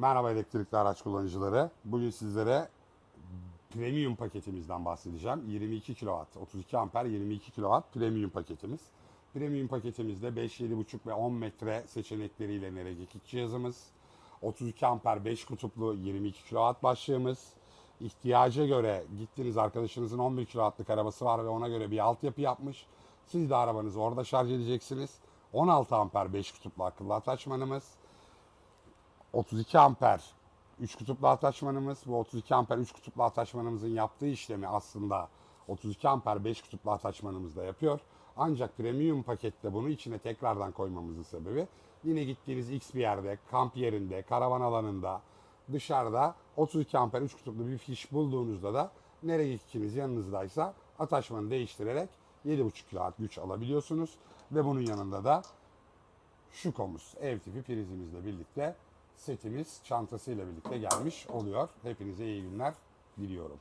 Merhaba elektrikli araç kullanıcıları. Bugün sizlere premium paketimizden bahsedeceğim. 22 kW, 32 amper 22 kW premium paketimiz. Premium paketimizde 5, 7,5 ve 10 metre seçenekleriyle NRG2 cihazımız. 32 amper 5 kutuplu 22 kW başlığımız. İhtiyaca göre gittiniz arkadaşınızın 11 kW'lık arabası var ve ona göre bir altyapı yapmış. Siz de arabanızı orada şarj edeceksiniz. 16 amper 5 kutuplu akıllı ataşmanımız. 32 amper 3 kutuplu ataşmanımız. Bu 32 amper 3 kutuplu ataşmanımızın yaptığı işlemi aslında 32 amper 5 kutuplu ataşmanımız da yapıyor. Ancak premium pakette bunu içine tekrardan koymamızın sebebi yine gittiğiniz X bir yerde, kamp yerinde, karavan alanında, dışarıda 32 amper 3 kutuplu bir fiş bulduğunuzda da nereye gideceğiniz yanınızdaysa ataşmanı değiştirerek 7,5 kW güç alabiliyorsunuz. Ve bunun yanında da şu komuz ev tipi prizimizle birlikte setimiz çantasıyla birlikte gelmiş oluyor. Hepinize iyi günler diliyorum.